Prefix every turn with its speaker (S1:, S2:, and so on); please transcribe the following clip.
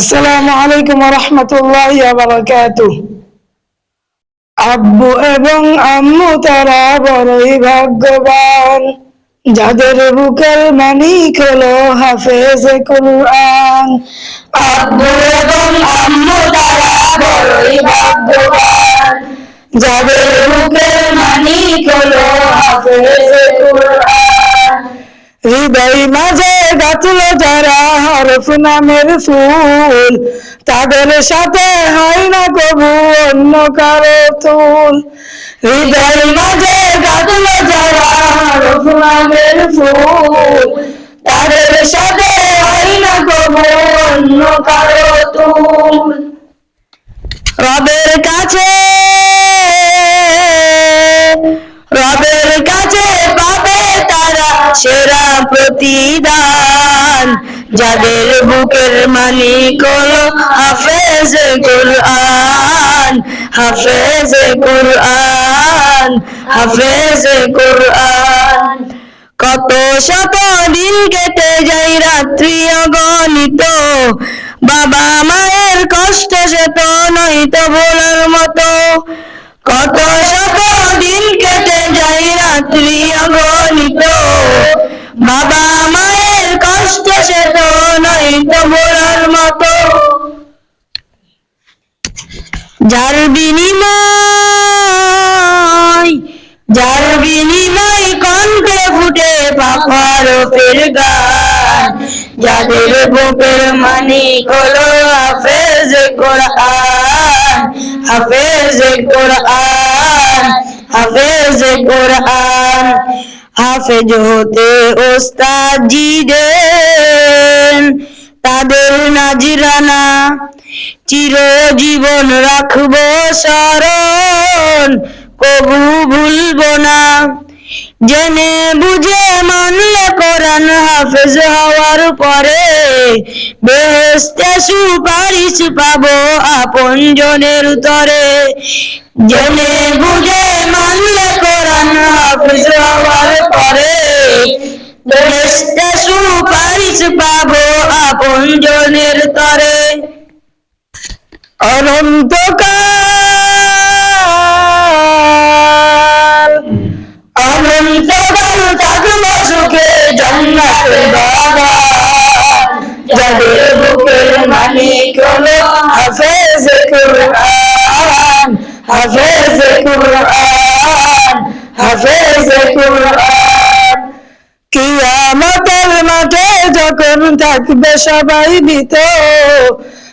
S1: আসসালামু আলাইকুম রহমতুল্লাহ বারাকাতু আব্বু এবং আম্মু, তারা বড়ই ভাগ্যবান। যাদের বুকের মানিক হলো হাফেজ কুরআন। আব্বু এবং আম্মু, তারা বড়ই ভাগ্যবান। যাদের বুকের মানিক হলো হাফেজ কুরআন। হৃদয় মাঝে গাছলো যারা হরফ নামের ফুল, তাদের সাথে হয় না কবু অন্য কারও তুল। হৃদয় মাঝে গাছলো যারা হরফ নামের ফুল, তাদের সাথে হয় না কবু অন্য কারও সেরা প্রতিদান। যাদের বুকের মালিক হলো হাফেজ কুরআন হাফেজ কুরআন হাফেজ কুরআন। কত শত দিন কেটে যাই রাত্রি অগণিত, বাবা মায়ের কষ্ট সে তো নয়তো ভোলার মতো। কত শত দিন কেটে যাই রাত্রি অগণিত বিনিময়, যার বিনিময় কণ্ঠে ফুটে পাখার ফের গান। যাদের বুকের মানিক হলো হাফেজ কোরআন হাফেজ কোরআন হাফেজ কোরআন। হাফেজ হতে ওস্তাজি দেন তাদের নাজিরানা চিরজীবন রাখব স্মরণ, কবু ভুলবো না। জেনে বুঝে মানলে কোরআন হাফেজ হওয়ার পরে বেহেস্তে সুপারিশ পাবো আপন জনের তরে। জেনে বুঝে মানলে কোরআন হাফেজ হওয়ার পরে বেহেস্তে সুপারিশ পাবো আপন জনের তরে। অনন্তকাল অনন্তকাল থাকব সুখে জান্নাতের বাগান যাদের বুকের মালিক হলো হাফেজ কুরআন হাফেজ কুরআন হাফেজ কুরআন। কিয়ামতের মাঠে যখন থাকবে সবাই ভীত